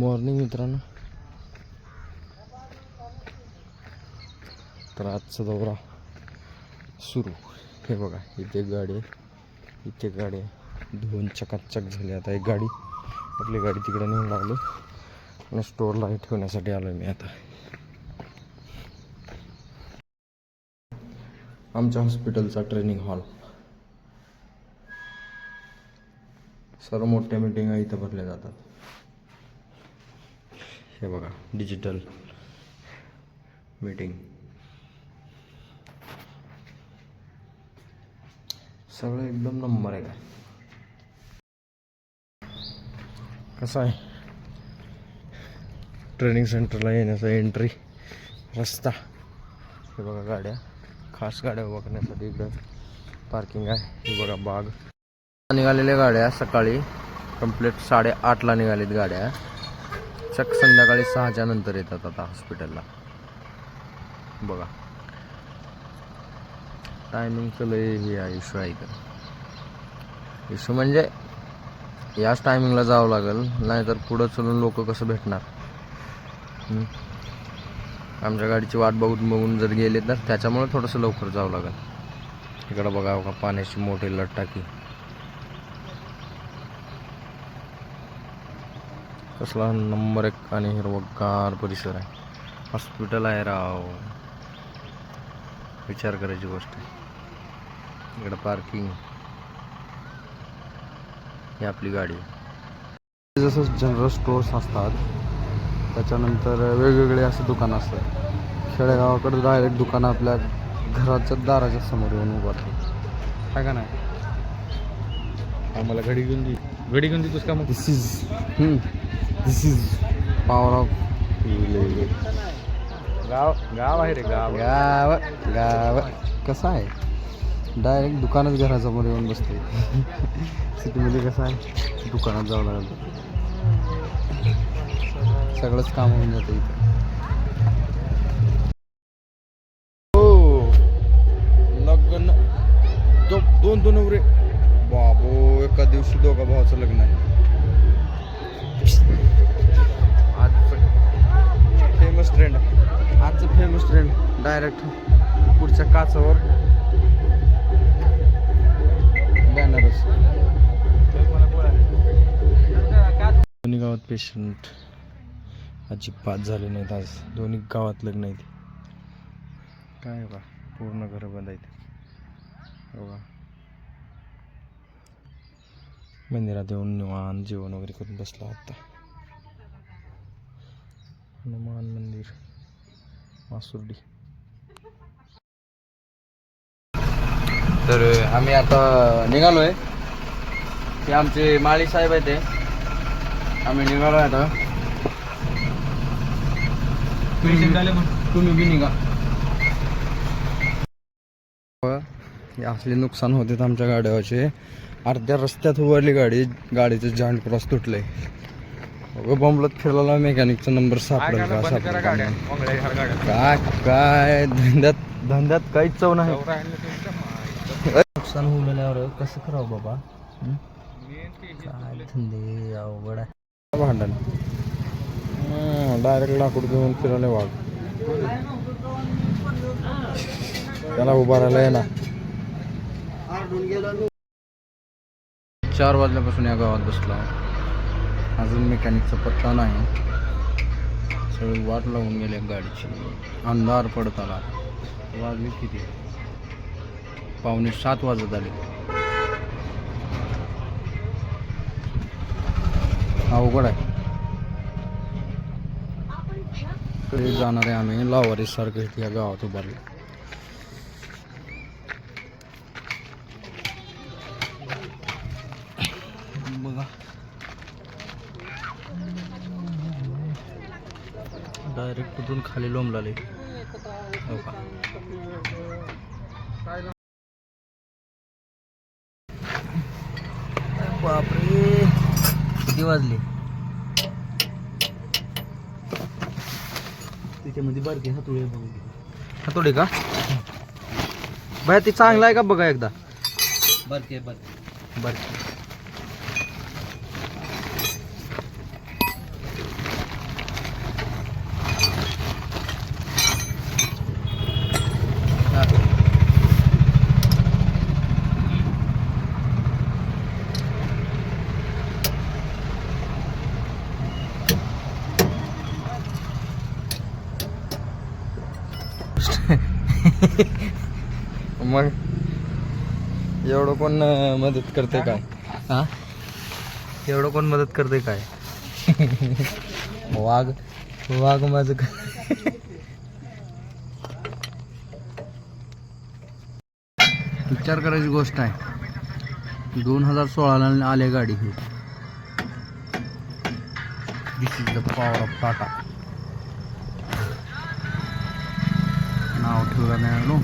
Morning मित्रांनो. तर आजचा दौरा सुरू. हे बघा इथे एक गाडी आहे. इथे एक गाडी आहे. दोन चकाचक झाली. आता एक गाडी आपली गाडी तिकडे नेऊन लागलो आणि स्टोअरला ठेवण्यासाठी आलो मी आता. आमच्या हॉस्पिटलचा ट्रेनिंग हॉल सर्व मोठ्या मिटिंगा इथं भरल्या जातात. हे बघा डिजिटल मीटिंग सगळं एकदम नंबर आहे का? कसं आहे? ट्रेनिंग सेंटरला येण्याचा एंट्री रस्ता. हे बघा गाड्या खास गाड्या उभा करण्यासाठी इकडं पार्किंग आहे. हे बघा बाग. निघालेल्या गाड्या सकाळी कंप्लीट साडेआठला निघालीत गाड्या. चक संध्याकाळी सहाच्या नंतर येतात आता हॉस्पिटलला बघा. टायमिंगचं लय हे आहे इश्यू आहे तर इश्यू म्हणजे याच टायमिंगला जावं लागेल नाहीतर पुढं चलून लोक कसं भेटणार? आमच्या गाडीची वाट बघून बघून जर गेले तर त्याच्यामुळे थोडंसं लवकर जावं लागेल. इकडं बघा बघा पाण्याची मोठी लट टाकी कसला नंबर एक आणि हिरवगार परिसर आहे. हॉस्पिटल आहे राव. विचार करायची गोष्ट आहे. इकडं पार्किंग. ही आपली गाडी जसं जनरल स्टोर्स असतात त्याच्यानंतर वेगवेगळे असे दुकानं असतात. खेडेगावाकडे डायरेक्ट दुकानं आपल्या घराच्या दाराच्या समोर येऊन उभारतात काय का नाही? आम्हाला घडी घेऊन दे. घडी घेऊन देतोस का मग? दिस इज पॉवर ऑफ गाव गाव आहे रे गाव. गाव गाव. कसं आहे? डायरेक्ट दुकानच घरासमोर येऊन बसते सिटीमध्ये कसं आहे? दुकानात जावं लागलं. सगळंच काम होऊन जातं इथं. हो. लग्न. दो दोन दोन नवरे बाबो एका दिवशी दोघा भावाचं लग्न आहे. आजचं डायरेक्ट पुढच्या काचावर. बॅनरच दोन्ही गावात पेशंट अजिबात झाले नाहीत आज. दोन्ही गावात लग्न आहेत. काय बा पूर्ण घरं बंद आहेत. हो बघा मंदिरात येऊन निवान जेवण वगैरे करून बसला आता. हनुमान मंदिर. मासुर्डी. तर आम्ही आता निघालोय. ते आमचे माळी साहेब आहेत ते. आम्ही निघालो आता. आले मग तुम्ही बी निघा. असले नुकसान होते आमच्या गाड्यावरचे अर्ध्या रस्त्यात उभारली गाडी. गाडीचं जांड क्रॉस तुटलंय. बॉम्बलत फिरलेला मेकॅनिकचा नंबर सापडेल का? सापडेल काय काय? धंद्यात धंद्यात काहीच चव नाही. नुकसान होऊ गेल्यावर कसं करावं बाबा? काय धंदे अवघड आहे. भांडण? डायरेक्ट लाकूड घेऊन फिरवले वाघ. त्याला उभा राहायला आहे ना चार वाजल्यापासून या गावात बसला. अजून मेकॅनिकचा पत्ता नाही. सगळी वाट लावून गेली गाडीची. अंधार पडत आला. वाजली किती? पावणे सात वाजत आले. अवघड आहे. कडे जाणार आहे आम्ही? लावारी सारखं या गावात उभारले बघा डायरेक्ट तिथून खाली लोंबलाले हो का? बापरे किती वाजले? त्याच्यामध्ये बारकी हातोडी हातोडे का? बाय ते चांगला आहे का बघा एकदा? बारकी आहे बारकी. मग एवढं कोण मदत करते काय? हा? एवढं कोण मदत करते काय? वाघ वाघ माझं विचार करायची गोष्ट आहे. दोन हजार सोळाला आले गाडी ही. This is the power of Tata नाव ठेवलं नाही आलो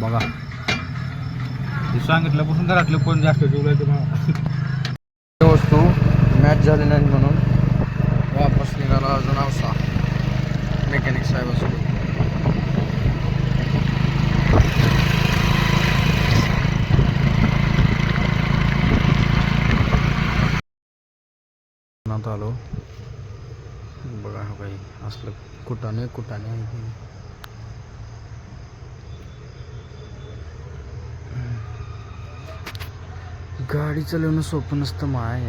बघा. ते सांगितल्यापासून घरातलं कोण जास्त ठेवलं तर वस्तू मॅच झाली नाही म्हणून वापस निघाला अजून अवसा. मेकॅनिक साहेब असतो आलो. बघा काही असलं कुटाने कुटाने आहे ते. गाडी चालवणं सोपं नसतं माय.